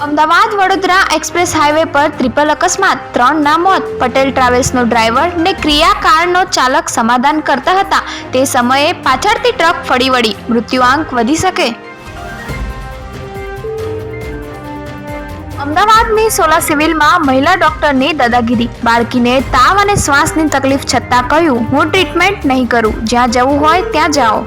Ahmedabad Vadodara express highway પર triple અકસ્માત. ત્રણના મોત પટેલ ટ્રાવેલ્સનો ડ્રાઈવર ને ક્રિયા કારનો ચાલક સમાધાન કરતા હતા. તે સમયે પાછળથી ટ્રક ફળી વળી. મૃત્યુઆંક વધી શકે. અમદાવાદની સોલા સિવિલમાં મહિલા ડોક્ટરની દાદાગીરી. બાળકીને તાવ અને શ્વાસની તકલીફ છતાં કહ્યું, હું ટ્રીટમેન્ટ નહીં કરું. જ્યાં જવું હોય ત્યાં જાઓ.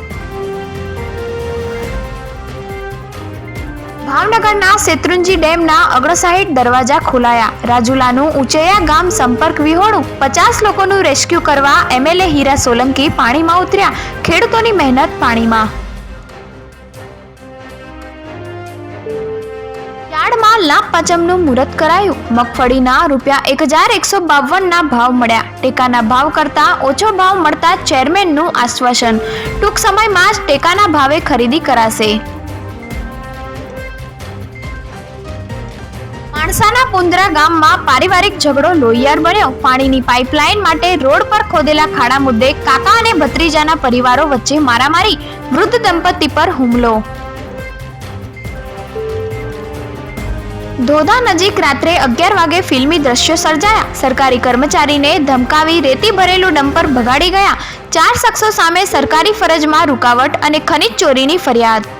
ભાવનગરના શેત્રુંજી ડેમના અગ્રસાહીઠ દરવાજા ખોલાયા. રાજુલાનું ઉચેયા ગામ સંપર્ક વિહોણું પચાસ લોકોનું રેસ્ક્યુ કરવા એમએલએ હીરા સોલંકી પાણીમાં ઉતર્યા. ખેડૂતોની મહેનત પાણીમાં. યાર્ડમાં લાભ પાંચમનું મુહૂર્ત કરાયું. મગફળીના રૂપિયા એક હજાર એકસો બાવનના ભાવ મળ્યા. ટેકાના ભાવ કરતાં ઓછો ભાવ મળતા ચેરમેનનું આશ્વાસન. ટૂંક સમયમાં જ ટેકાના ભાવે ખરીદી કરાશે. માણસાના પુંદરા ગામમાં પારિવારિક ઝઘડો લોહિયાર બન્યો. પાણીની પાઇપલાઇન માટે રોડ પર ખોદેલા ખાડા મુદ્દે કાકા અને ભત્રીજાના પરિવારો વચ્ચે મારામારી, વૃદ્ધ દંપતી પર હુમલો. ધોધા નજીક રાત્રે અગિયાર વાગે ફિલ્મી દ્રશ્યો સર્જાયા. સરકારી કર્મચારીને ધમકાવી રેતી ભરેલું ડમ્પર ભગાડી ગયા. ચાર શખ્સો સામે સરકારી ફરજમાં રૂકાવટ અને ખનીજ ચોરીની ફરિયાદ.